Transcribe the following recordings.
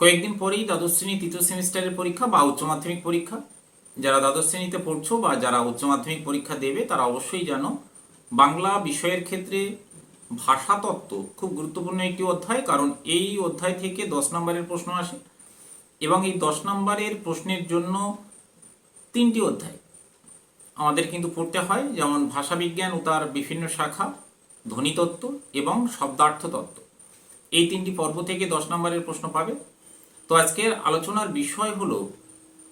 কয়েকদিন পরেই দ্বাদশ শ্রেণি, তৃতীয় সেমিস্টারের পরীক্ষা বা উচ্চ মাধ্যমিক পরীক্ষা। যারা দ্বাদশ শ্রেণীতে পড়ছো বা যারা উচ্চ মাধ্যমিক পরীক্ষা দেবে, তারা অবশ্যই জানো, বাংলা বিষয়ের ক্ষেত্রে ভাষাতত্ত্ব খুব গুরুত্বপূর্ণ একটি অধ্যায়, কারণ এই অধ্যায় থেকে দশ নম্বরের প্রশ্ন আসে এবং এই দশ নম্বরের প্রশ্নের জন্য তিনটি অধ্যায় আমাদের কিন্তু পড়তে হয়, যেমন ভাষাবিজ্ঞান ও তার বিভিন্ন শাখা, ধ্বনিতত্ত্ব এবং শব্দার্থ তত্ত্ব এই তিনটি পর্ব থেকে দশ নম্বরের প্রশ্ন পাবে। তো আজকের আলোচনার বিষয় হলো,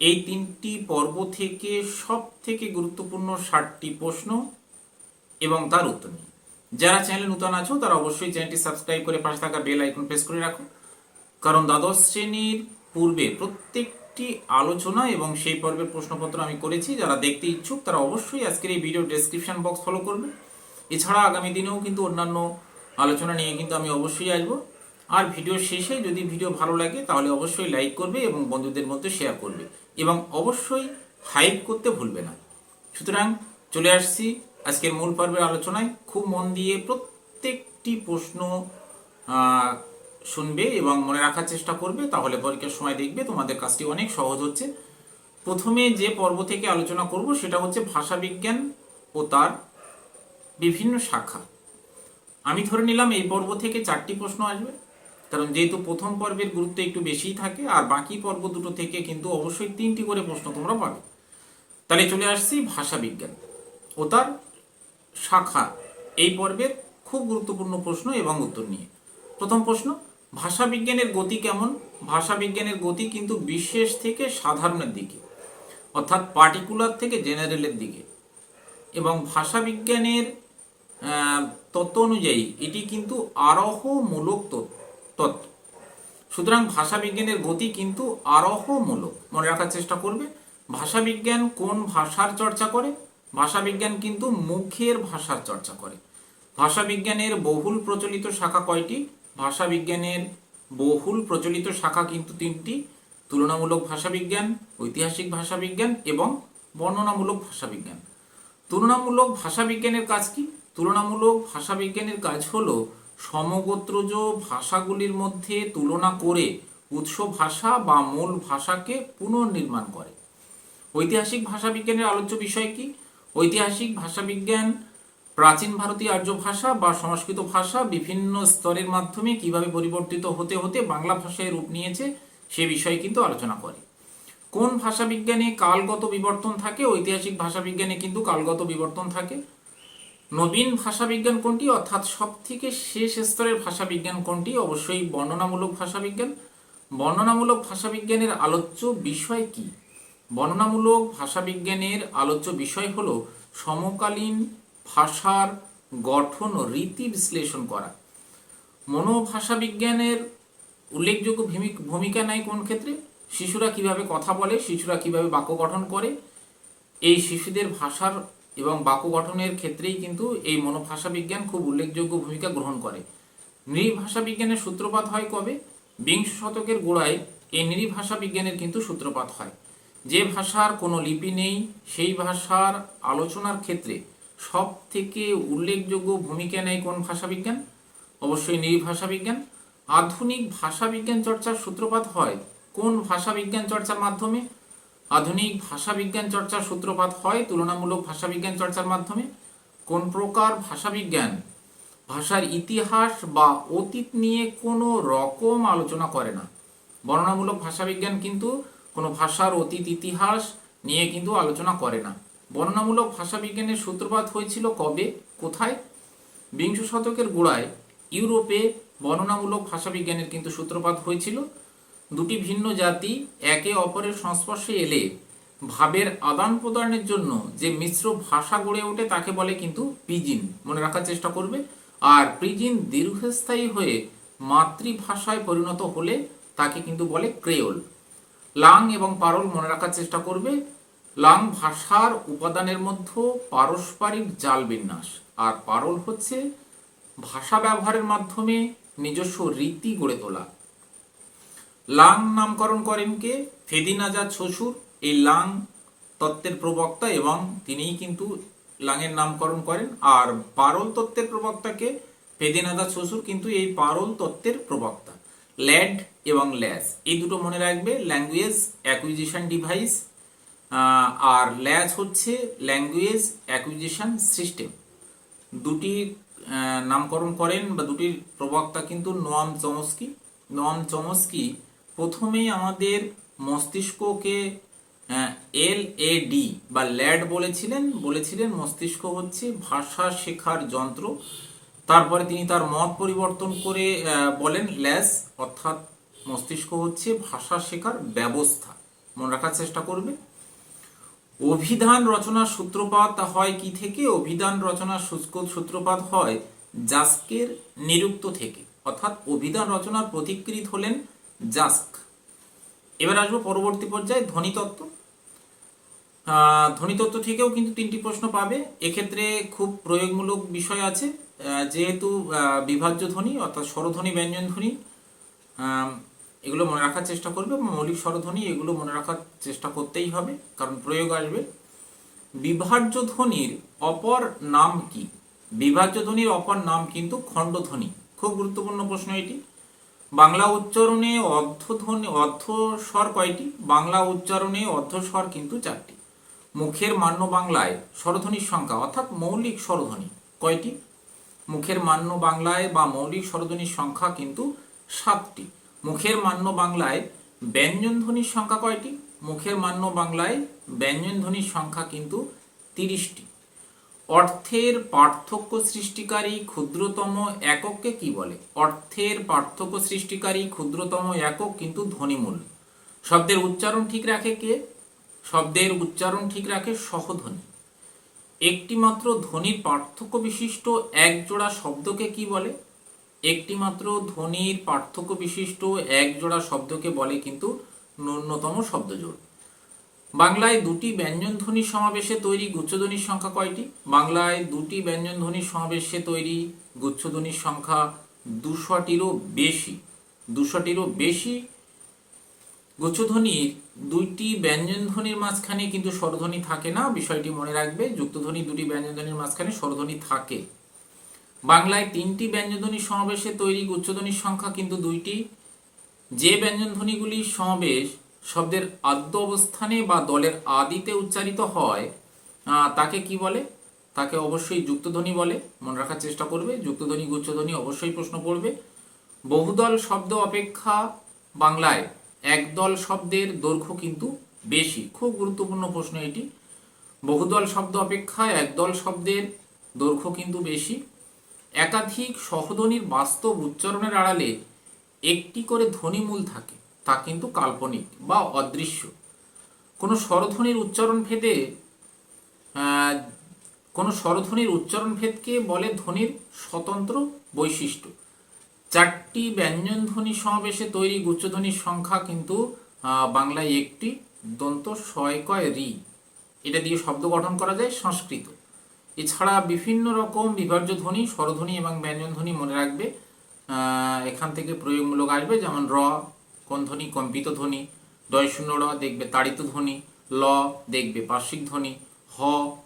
এই তিনটি পর্ব থেকে সব থেকে গুরুত্বপূর্ণ ষাটটি প্রশ্ন এবং তার উত্তর নিয়ে যারা চ্যানেলে নতুন আছো, তারা অবশ্যই চ্যানেলটি সাবস্ক্রাইব করে পাশে থাকা বেল আইকন প্রেস করে রাখো। কারণ দ্বাদশ শ্রেণির পূর্বে প্রত্যেকটি আলোচনা এবং সেই পর্বের প্রশ্নপত্র আমি করেছি। যারা দেখতে ইচ্ছুক, তারা অবশ্যই আজকের এই ভিডিও ডেসক্রিপশন বক্স ফলো করবে। এছাড়া আগামী দিনেও কিন্তু অন্যান্য আলোচনা নিয়ে কিন্তু আমি অবশ্যই আসব। আর ভিডিও শেষে যদি ভিডিও ভালো লাগে, তাহলে অবশ্যই লাইক করবে এবং বন্ধুদের মধ্যে শেয়ার করবে এবং অবশ্যই হাইপ করতে ভুলবে না। সুতরাং চলে আসছি আজকের মূল পর্বের আলোচনায়। খুব মন দিয়ে প্রত্যেকটি প্রশ্ন শুনবে এবং মনে রাখার চেষ্টা করবে, তাহলে পরীক্ষার সময় দেখবে তোমাদের কাজটি অনেক সহজ হচ্ছে। প্রথমে যে পর্ব থেকে আলোচনা করব, সেটা হচ্ছে ভাষাবিজ্ঞান ও তার বিভিন্ন শাখা। আমি ধরে নিলাম এই পর্ব থেকে চারটি প্রশ্ন আসবে। কারণ যেহেতু প্রথম পর্বের গুরুত্ব একটু বেশিই থাকে আর বাকি পর্ব দুটো থেকে কিন্তু অবশ্যই তিনটি করে প্রশ্ন তোমরা পাবে। তাহলে চলে আসছি ভাষাবিজ্ঞান ও তার শাখা। এই পর্বের খুব গুরুত্বপূর্ণ প্রশ্ন এবং উত্তর নিয়ে। প্রথম প্রশ্ন ভাষাবিজ্ঞানের গতি কেমন? ভাষাবিজ্ঞানের গতি কিন্তু বিশেষ থেকে সাধারণের দিকে অর্থাৎ পার্টিকুলার থেকে জেনারেলের দিকে। এবং ভাষাবিজ্ঞানের আহ, তত্ত্ব অনুযায়ী এটি কিন্তু আরোহমূলক তত- তত্ত্ব সুতরাং ভাষাবিজ্ঞানের গতি কিন্তু আরোহমূলক। মনে রাখার চেষ্টা করবে, ভাষাবিজ্ঞান কোন ভাষার চর্চা করে? ভাষাবিজ্ঞান কিন্তু মুখের ভাষার চর্চা করে। ভাষাবিজ্ঞানের বহুল প্রচলিত শাখা কয়টি? ভাষাবিজ্ঞানের বহুল প্রচলিত শাখা কিন্তু তিনটি। তুলনামূলক ভাষাবিজ্ঞান, ঐতিহাসিক ভাষাবিজ্ঞান এবং বর্ণনামূলক ভাষাবিজ্ঞান। তুলনামূলক ভাষাবিজ্ঞানের কাজ কি? তুলনামূলক ভাষাবিজ্ঞানের কাজ হলো সমগোত্রজ ভাষাগুলির মধ্যে তুলনা করে উৎস ভাষা বা মূল ভাষাকে পুনর্নির্মাণ করে। ঐতিহাসিক ভাষাবিজ্ঞানের আলোচ্য বিষয় কি? ঐতিহাসিক ভাষাবিজ্ঞান, প্রাচীন ভারতীয় আর্য ভাষা বা সংস্কৃত ভাষা বিভিন্ন স্তরের মাধ্যমে কীভাবে পরিবর্তিত হতে হতে বাংলা ভাষায় রূপ নিয়েছে, সে বিষয়ে কিন্তু আলোচনা করে। কোন ভাষাবিজ্ঞানে কালগত বিবর্তন থাকে? ঐতিহাসিক ভাষাবিজ্ঞানে কিন্তু কালগত বিবর্তন থাকে। নবীন ভাষাবিজ্ঞান কোনটি? অর্থাৎ সব থেকে শেষ স্তরের ভাষাবিজ্ঞান কোনটি? অবশ্যই বর্ণনামূলক ভাষাবিজ্ঞান। বর্ণনামূলক ভাষাবিজ্ঞানের আলোচ্য বিষয় কি? বর্ণনামূলক ভাষাবিজ্ঞানের আলোচ্য বিষয় হল সমকালীন ভাষার গঠন ও রীতি বিশ্লেষণ করা। মনোভাষা বিজ্ঞানের উল্লেখযোগ্য ভূমি- ভূমিকা নেয় কোন ক্ষেত্রে? শিশুরা কীভাবে কথা বলে, শিশুরা কীভাবে বাক্য গঠন করে? এই শিশুদের ভাষার এবং বাক্য গঠনের ক্ষেত্রেই কিন্তু এই মনোভাষা বিজ্ঞান খুব উল্লেখযোগ্য ভূমিকা গ্রহণ করে। নৃভাষা বিজ্ঞানের সূত্রপাত হয় কবে? বিংশ শতকের গোড়ায় এই নৃভাষা বিজ্ঞানের কিন্তু সূত্রপাত হয়। যে ভাষার কোনো লিপি নেই, সেই ভাষার আলোচনার ক্ষেত্রে সব থেকে উল্লেখযোগ্য ভূমিকা নেয় কোন ভাষা বিজ্ঞান অবশ্যই নৃভাষা বিজ্ঞান আধুনিক ভাষা বিজ্ঞান চর্চার সূত্রপাত হয় কোন ভাষা বিজ্ঞান চর্চার মাধ্যমে? আধুনিক ভাষা বিজ্ঞান চর্চার সূত্রপাত হয় তুলনামূলক ভাষা বিজ্ঞান চর্চার মাধ্যমে। কোন প্রকার ভাষা বিজ্ঞান ভাষার ইতিহাস বা অতীত নিয়ে কোনো রকম আলোচনা করে না। বর্ণনামূলক ভাষাবিজ্ঞান কিন্তু কোনো ভাষার অতীত ইতিহাস নিয়ে কিন্তু আলোচনা করে না। বর্ণনামূলক ভাষাবিজ্ঞানের সূত্রপাত হয়েছিল কবে? কোথায়? বিংশ শতকের গোড়ায় ইউরোপে বর্ণনামূলক ভাষাবিজ্ঞানের কিন্তু সূত্রপাত হয়েছিল। দুটি ভিন্ন জাতি একে অপরের সংস্পর্শে এলে ভাবের আদান প্রদানের জন্য যে মিশ্র ভাষা গড়ে ওঠে তাকে বলে কিন্তু পিজিন। মনে রাখার চেষ্টা করবে। আর পিজিন দীর্ঘস্থায়ী হয়ে মাতৃভাষায় পরিণত হলে তাকে কিন্তু বলে ক্রেওল। লাং এবং পারল মনে রাখার চেষ্টা করবে। লাং ভাষার উপাদানের মধ্যে পারস্পরিক জাল বিন্যাস। আর পারল হচ্ছে ভাষা ব্যবহারের মাধ্যমে নিজস্ব রীতি গড়ে তোলা। লাং নামকরণ করেন কে? ফেদিনাজাদ শ্বশুর, এই লাং তত্ত্বের প্রবক্তা এবং তিনিই কিন্তু লাংয়ের নামকরণ করেন। আর পারল তত্ত্বের প্রবক্তাকে ফেদিনাজাদ শ্বশুর কিন্তু এই পারল তত্ত্বের প্রবক্তা। ল্যাড এবং ল্যাস এই দুটো মনে রাখবে। ল্যাঙ্গুয়েজ অ্যাকুইজিশন ডিভাইস আর ল্যাস হচ্ছে ল্যাঙ্গুয়েজ অ্যাকুইজিশন সিস্টেম। দুটি নামকরণ করেন বা দুটির প্রবক্তা কিন্তু নোয়াম চমস্কি। নোয়াম চমস্কি প্রথমেই আমাদের মস্তিষ্ককে এল এ ডি বা ল্যাড বলেছিলেন বলেছিলেন মস্তিষ্ক হচ্ছে ভাষা শেখার যন্ত্র। তারপরে তিনি তার মত পরিবর্তন করে বলেন ল্যাস, অর্থাৎ মস্তিষ্ক হচ্ছে ভাষা শেখার ব্যবস্থা। মনে রাখার চেষ্টা করবে অভিধান রচনার সূত্রপাত হয় কি থেকে? অভিধান রচনার সূত্রপাত হয় জাস্কের নিরুক্ত থেকে। অর্থাৎ অভিধান রচনার প্রতিকৃত হলেন জাস্ক। এবার আসব পরবর্তী পর্যায়ে, ধ্বনিতত্ত্ব। ধ্বনিতত্ত্ব থেকেও কিন্তু তিনটি প্রশ্ন পাবে। এক্ষেত্রে খুব প্রয়োগমূলক বিষয় আছে। যেহেতু বিভাজ্য ধ্বনি, অর্থাৎ স্বরধ্বনি, ব্যঞ্জন ধ্বনি এগুলো মনে রাখার চেষ্টা করবে মৌলিক স্বরধ্বনি, এগুলো মনে রাখার চেষ্টা করতেই হবে, কারণ প্রয়োগ আসবে। বিভাজ্য ধ্বনির অপর নাম কি? বিভাজ্য ধ্বনির অপর নাম কিন্তু খণ্ডধ্বনি। খুব গুরুত্বপূর্ণ প্রশ্ন এটি। বাংলা উচ্চারণে অর্ধধ্বনি, অর্ধস্বর কয়টি? বাংলা উচ্চারণে অর্ধস্বর কিন্তু চারটি। মুখের মান্য বাংলায় স্বরধ্বনির সংখ্যা, অর্থাৎ মৌলিক স্বরধ্বনি কয়টি? মুখের মান্য বাংলায় বা মৌলিক স্বরধ্বনির সংখ্যা কিন্তু সাতটি। মুখের মান্য বাংলায় ব্যঞ্জন ধ্বনির সংখ্যা কয়টি? মুখের মান্য বাংলায় ব্যঞ্জন ধ্বনির সংখ্যা কিন্তু তিরিশটি। অর্থের পার্থক্য সৃষ্টিকারী ক্ষুদ্রতম একককে কি বলে? অর্থের পার্থক্য সৃষ্টিকারী ক্ষুদ্রতম একক কিন্তু ধ্বনিমূল শব্দের উচ্চারণ ঠিক রাখে কে? শব্দের উচ্চারণ ঠিক রাখে সহধ্বনি। একটি মাত্র ধ্বনির পার্থক্য বিশিষ্ট এক জোড়া শব্দকে কি বলে? একটি মাত্র ধ্বনির পার্থক্য বিশিষ্ট এক জোড়া শব্দকে বলে কিন্তু ন্যূনতম শব্দজোড়। বাংলায় দুটি ব্যঞ্জন ধ্বনির সমাবেশে তৈরি গুচ্ছধ্বনির সংখ্যা কয়টি? বাংলায় দুটি ব্যঞ্জন ধ্বনির সমাবেশে তৈরি গুচ্ছধ্বনির সংখ্যা দুশোটিরও বেশি। দুশোটিরও বেশি গুচ্ছধ্বনির দুইটি ব্যঞ্জন ধ্বনির মাঝখানে কিন্তু স্বরধ্বনি থাকে না, বিষয়টি মনে রাখবে যুক্তধ্বনি দুটি ব্যঞ্জন ধ্বনির মাঝখানে স্বরধ্বনি থাকে। বাংলায় তিনটি ব্যঞ্জনধ্বনির সমাবেশে তৈরি গুচ্ছধ্বনির সংখ্যা কিন্তু দুইটি। যে ব্যঞ্জনধ্বনিগুলির সমাবেশ শব্দের আদ্য অবস্থানে বা দলের আদিতে উচ্চারিত হয় তাকে কি বলে? তাকে অবশ্যই যুক্তধ্বনি বলে, মনে রাখার চেষ্টা করবে। যুক্তধ্বনি, গুচ্ছধ্বনি অবশ্যই প্রশ্ন পড়বে বহুদল শব্দ অপেক্ষা বাংলায় একদল শব্দের দৈর্ঘ্য কিন্তু বেশি। খুব গুরুত্বপূর্ণ প্রশ্ন এটি। বহুদল শব্দ অপেক্ষা একদল শব্দের দৈর্ঘ্য কিন্তু বেশি। একাধিক সহধ্বনির বাস্তব উচ্চারণের আড়ালে একটি করে ধ্বনিমূল থাকে। তা কিন্তু কাল্পনিক বা অদৃশ্য। কোনো স্বরধ্বনির উচ্চারণ ভেদে কোনো স্বরধ্বনির উচ্চারণ ভেদকে বলে ধ্বনির স্বতন্ত্র বৈশিষ্ট্য। চারটি ব্যঞ্জন ধ্বনি সমাবেশে তৈরি গুচ্ছধ্বনির সংখ্যা কিন্তু বাংলায় একটি, দন্ত কয় রি। এটা দিয়ে শব্দ গঠন করা যায় সংস্কৃত। এছাড়া বিভিন্ন রকম বিভাজ্য ধ্বনি, স্বরধ্বনি এবং ব্যঞ্জন ধ্বনি মনে রাখবে। এখান থেকে প্রয়োগমূলক আসবে, যেমন র কোন ধ্বনি কম্পিত ধ্বনি? ডয় শূন্য র দেখবে তাড়িত ধ্বনি, ল দেখবে পার্শ্বিক ধ্বনি, হ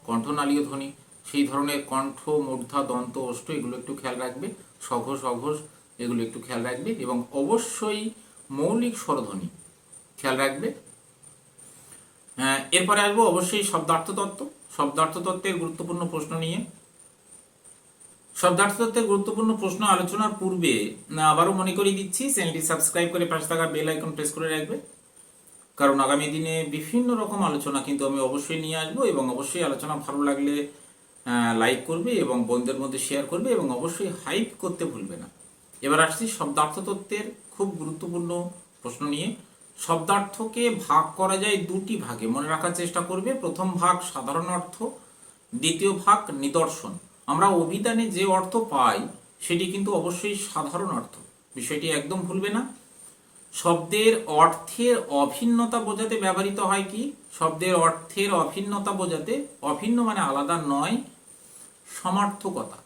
কণ্ঠনালীয় ধ্বনি। সেই ধরনের কণ্ঠ, মূর্ধা, দন্ত ওষ্ঠ এগুলো একটু খেয়াল রাখবে, সঘোষ, অঘোষ এগুলো একটু খেয়াল রাখবে এবং অবশ্যই মৌলিক স্বরধ্বনি খেয়াল রাখবে। এরপরে আসব অবশ্যই শব্দার্থ তত্ত্ব শব্দার্থ তত্ত্বের গুরুত্বপূর্ণ প্রশ্ন নিয়ে। শব্দার্থ তত্ত্বের গুরুত্বপূর্ণ প্রশ্ন আলোচনার পূর্বে আবারও মনে করিয়ে দিচ্ছি, চ্যানেলটি সাবস্ক্রাইব করে পাশে থাকা বেল আইকন প্রেস করে রাখবে। কারণ আগামী দিনে বিভিন্ন রকম আলোচনা কিন্তু আমি অবশ্যই নিয়ে আসব এবং অবশ্যই আলোচনা ভালো লাগলে লাইক করবে এবং বন্ধুদের মধ্যে শেয়ার করবে এবং অবশ্যই হাইপ করতে ভুলবে না। এবার আসছি শব্দার্থ তত্ত্বের খুব গুরুত্বপূর্ণ প্রশ্ন নিয়ে। শব্দার্থকে ভাগ করা যায় দুটি ভাগে। মনে রাখার চেষ্টা করবে। প্রথম ভাগ সাধারণ অর্থ, দ্বিতীয় ভাগ নিদর্শন। আমরা অভিধানে যে অর্থ পাই, সেটি কিন্তু অবশ্যই সাধারণ অর্থ। বিষয়টি একদম ভুলবে না। শব্দের অর্থের অভিন্নতা বোঝাতে ব্যবহৃত হয় কি? শব্দের অর্থের অভিন্নতা বোঝাতে অভিন্ন মানে আলাদা নয়, সমার্থকতা।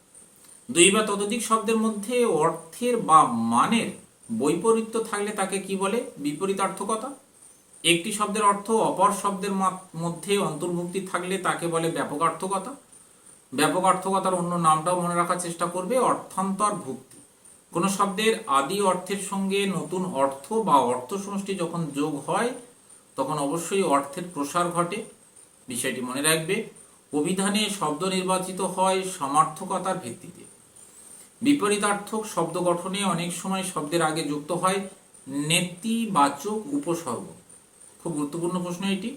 দুই বা ততোধিক শব্দের মধ্যে অর্থের বা মানের বৈপরীত্য থাকলে তাকে কি বলে? বিপরীতার্থকতা। একটি শব্দের অর্থ অপর শব্দের মধ্যে অন্তর্ভুক্তি থাকলে তাকে বলে ব্যাপকার্থকতা। ব্যাপকার্থকতার অন্য নামটাও মনে রাখার চেষ্টা করবে অর্থান্তর ভুক্তি। কোনো শব্দের আদি অর্থের সঙ্গে নতুন অর্থ বা অর্থ সমষ্টি যখন যোগ হয়, তখন অবশ্যই অর্থের প্রসার ঘটে। বিষয়টি মনে রাখবে, অভিধানে শব্দ নির্বাচিত হয় সমার্থকতার ভিত্তিতে। বিপরীতার্থক শব্দ গঠনে অনেক সময় শব্দের আগে যুক্ত হয় নেতিবাচক উপসর্গ। খুব গুরুত্বপূর্ণ প্রশ্ন এটি।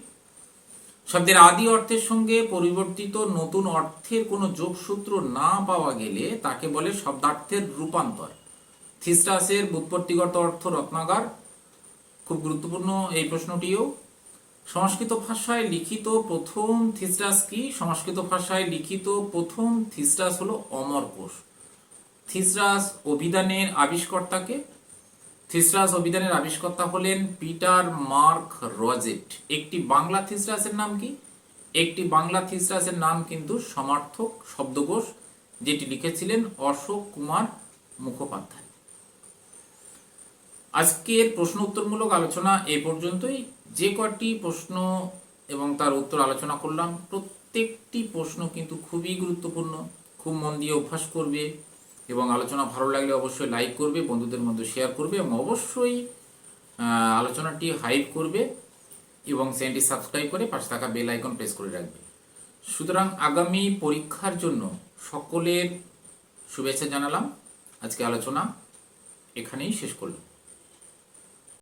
শব্দের আদি অর্থের সঙ্গে পরিবর্তিত নতুন অর্থের কোনো যোগসূত্র না পাওয়া গেলে তাকে বলে শব্দার্থের রূপান্তর। থিস্টাসের বুৎপত্তিগত অর্থ রত্নাগার। খুব গুরুত্বপূর্ণ এই প্রশ্নটিও। সংস্কৃত ভাষায় লিখিত প্রথম থিস্টাস কি? সংস্কৃত ভাষায় লিখিত প্রথম থিস্টাস হলো অমরকোষ থিসরাস অভিধানের আবিষ্কর্তাকে থিসরাস অভিধানের আবিষ্কর্তা হলেন পিটার মার্ক রজেট। একটি বাংলা থিসরাসের নাম কি? একটি বাংলা থিসরাসের নাম কিন্তু সমার্থক শব্দকোষ, যেটি লিখেছিলেন অশোক কুমার মুখোপাধ্যায়। আজকের প্রশ্ন উত্তরমূলক আলোচনা এ পর্যন্তই। যে কটি প্রশ্ন এবং তার উত্তর আলোচনা করলাম, প্রত্যেকটি প্রশ্ন কিন্তু খুবই গুরুত্বপূর্ণ, খুব মন দিয়ে অভ্যাস করবে। এবং আলোচনা ভালো লাগলে অবশ্যই লাইক করবে, বন্ধুদের মধ্যে শেয়ার করবে এবং অবশ্যই আলোচনাটি হাইপ করবে এবং চ্যানেলটি সাবস্ক্রাইব করে পাশে থাকা বেল আইকন প্রেস করে রাখবে। সুতরাং আগামী পরীক্ষার জন্য সকলের শুভেচ্ছা জানালাম। আজকে আলোচনা এখানেই শেষ করলাম।